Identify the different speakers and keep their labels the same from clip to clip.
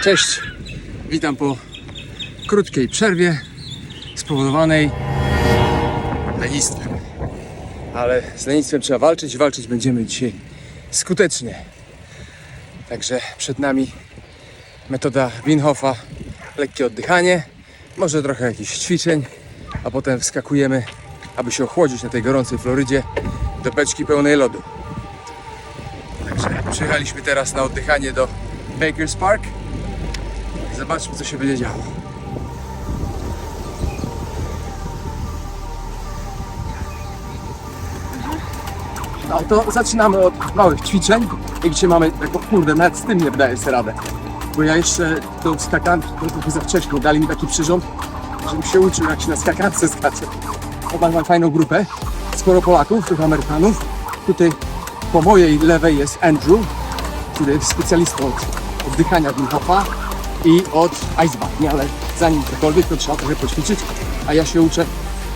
Speaker 1: Cześć, witam po krótkiej przerwie spowodowanej lenistwem. Ale z lenistwem trzeba walczyć, walczyć będziemy dzisiaj skutecznie. Także przed nami metoda Winhofa, lekkie oddychanie, może trochę jakichś ćwiczeń, a potem wskakujemy, aby się ochłodzić na tej gorącej Florydzie do beczki pełnej lodu. Także przyjechaliśmy teraz na oddychanie do Baker's Park. Zobaczmy, co się będzie działo. No to zaczynamy od małych ćwiczeń. Gdzie mamy, tak, o kurde, nawet z tym nie wydaję sobie radę. Bo ja jeszcze do skakanki to trochę za wcześnie. Dali mi taki przyrząd, żebym się uczył, jak się na skakance skacze. Chyba mam fajną grupę. Sporo Polaków, trochę Amerykanów. Tutaj po mojej lewej jest Andrew, który jest specjalistą od oddychania Wim Hofa i od ice bath, nie? Ale zanim cokolwiek, to trzeba trochę poćwiczyć, a ja się uczę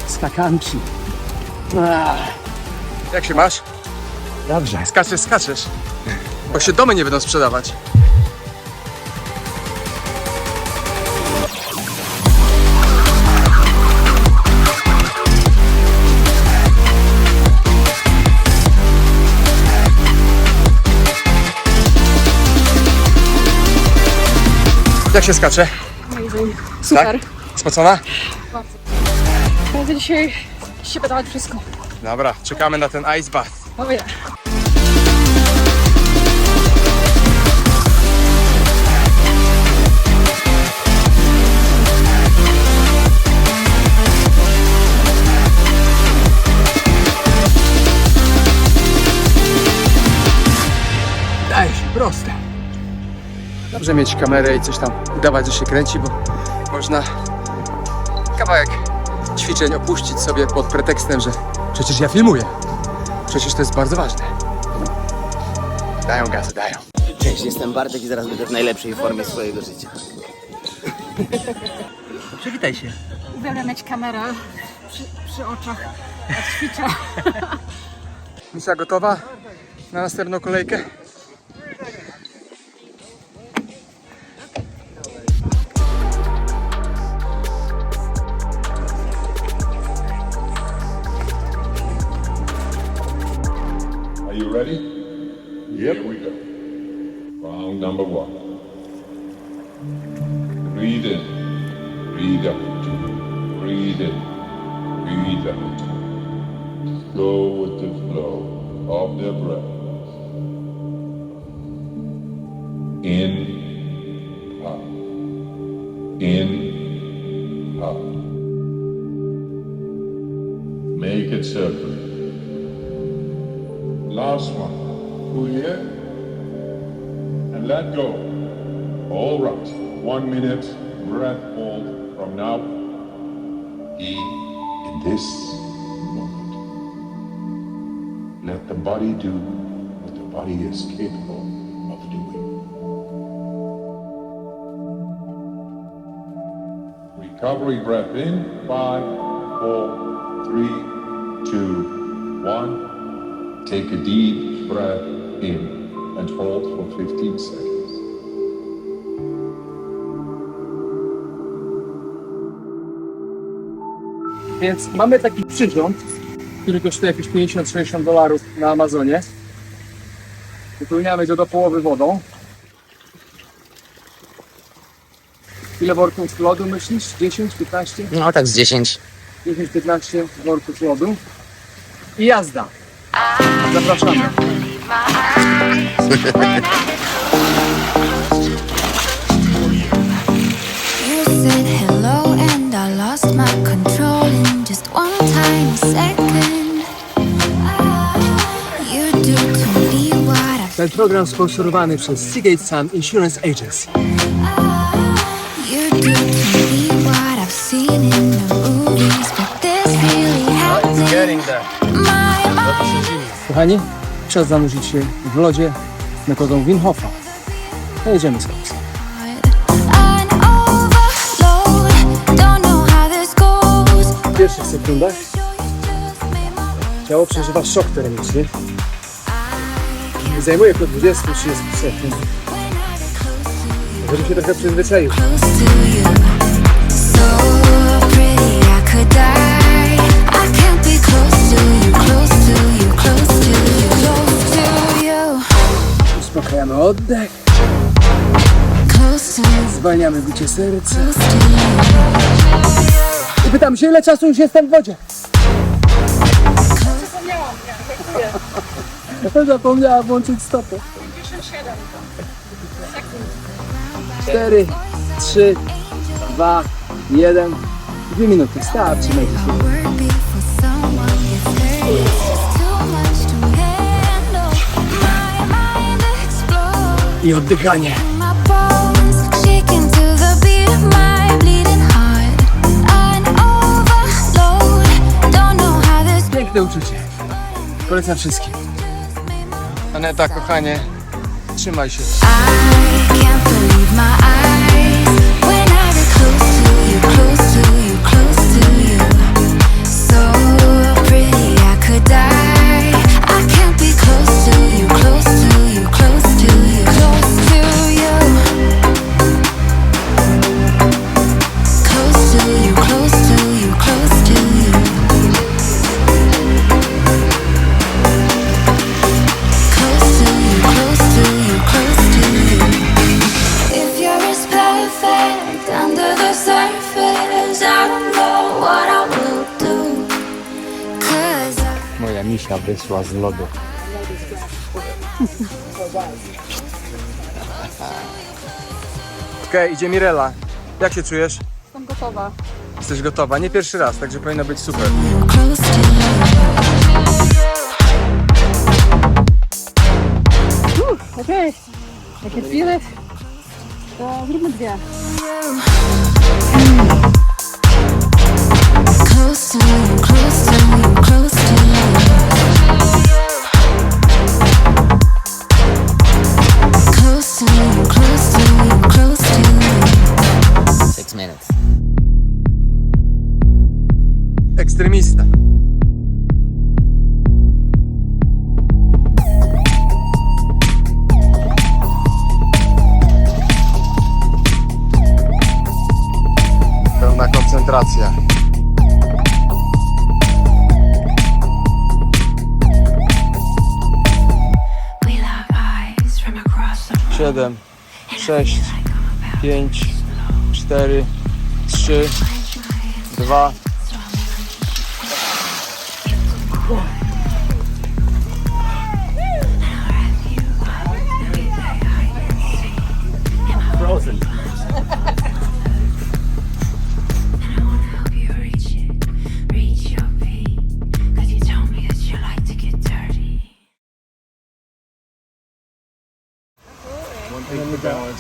Speaker 1: skakanki. Ach. Jak się masz?
Speaker 2: Dobrze.
Speaker 1: Skaczesz, skaczesz. Bo się domy nie będą sprzedawać. Jak się skacze?
Speaker 3: Amazing. Super.
Speaker 1: Tak? Spocona?
Speaker 3: Będę dzisiaj się pytać wszystko.
Speaker 1: Dobra, czekamy na ten ice bath.
Speaker 3: Oh yeah.
Speaker 1: Dobrze mieć kamerę i coś tam udawać, że się kręci, bo można kawałek ćwiczeń opuścić sobie pod pretekstem, że przecież ja filmuję. Przecież to jest bardzo ważne. Dają gazy, dają.
Speaker 2: Cześć, jestem Bartek i zaraz będę w najlepszej formie swojego życia. Przywitaj się.
Speaker 3: Uwielbiam mieć kamerę przy, przy oczach, jak ćwiczę.
Speaker 1: Misia gotowa na następną kolejkę?
Speaker 4: Number one. Breathe in. Breathe out. Breathe in. Breathe out. Go with the flow of the breath. In. Out. In. Out. Make it circular. Last one. Pull here let go. All right. One minute breath hold from now. Be in this moment. Let the body do what the body is capable of doing. Recovery breath in. Five, four, three, two, one. Take a deep breath in and hold for 15 seconds.
Speaker 1: Więc mamy taki przyrząd, który kosztuje jakieś 50-60 dolarów na Amazonie. Wypełniamy go do połowy wodą. Ile worków lodu myślisz? 10, 15?
Speaker 2: No tak z 10.
Speaker 1: 10-15 worków lodu. I jazda. Zapraszamy.
Speaker 5: I've
Speaker 1: Ten program sponsorowany przez Seagate Sun Insurance Agency.
Speaker 5: My mind
Speaker 1: Kochani, czas zanurzyć się w lodzie metodą Winhofa. Pojedziemy sobie.
Speaker 5: this goes.
Speaker 1: W pierwszych sekundach ciało przeżywa szok termiczny. Zajmuje około 20-30 sekund. Żeby się trochę przyzwyczaił. Uspokajamy oddech, zwalniamy bicie serca. I pytam się, ile czasu już jestem w wodzie? Zapomniała włączyć stopę. 4, 3, 2, 1. Dwie minuty, starczy na dzisiaj.
Speaker 5: How this
Speaker 1: Piękne uczucie. Polecam wszystkim. Aneta, kochanie, trzymaj się.
Speaker 5: I can't
Speaker 1: Misia wyszła z lodu. Okej, idzie Mirela. Jak się czujesz?
Speaker 3: Jestem gotowa.
Speaker 1: Jesteś gotowa? Nie pierwszy raz, także powinno być super.
Speaker 5: close to you.
Speaker 3: Okej. Feel it. To zróbmy dwie.
Speaker 5: Close to you, close to
Speaker 1: koncentracja. 7, 6, 5, 4, 3, 2.
Speaker 2: Frozen.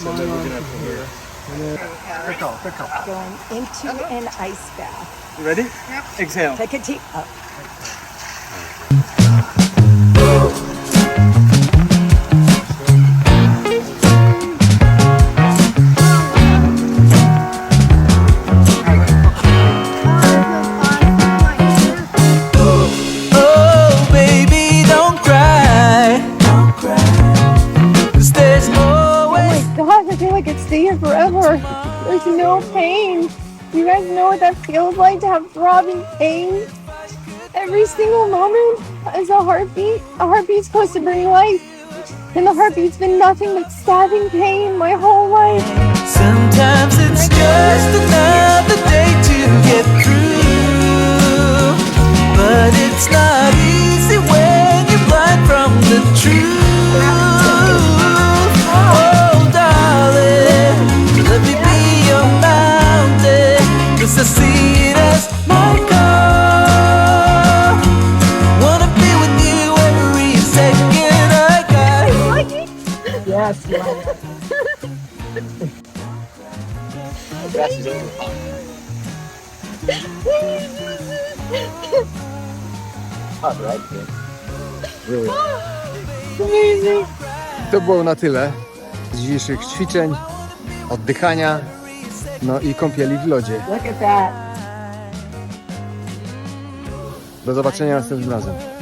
Speaker 5: and then we're gonna have to here. Good call, good call.
Speaker 6: Going into an ice bath.
Speaker 1: You ready? Yep. Exhale.
Speaker 6: Take a deep up.
Speaker 7: I could stay here forever. There's no pain. You guys know what that feels like to have throbbing pain? Every single moment is a heartbeat. A heartbeat's supposed to bring life. And the heartbeat's been nothing but stabbing pain my whole life.
Speaker 8: Sometimes it's just
Speaker 1: To było na tyle z dzisiejszych ćwiczeń, oddychania, no i kąpieli w lodzie.
Speaker 6: Look at that.
Speaker 1: Do zobaczenia następnym razem.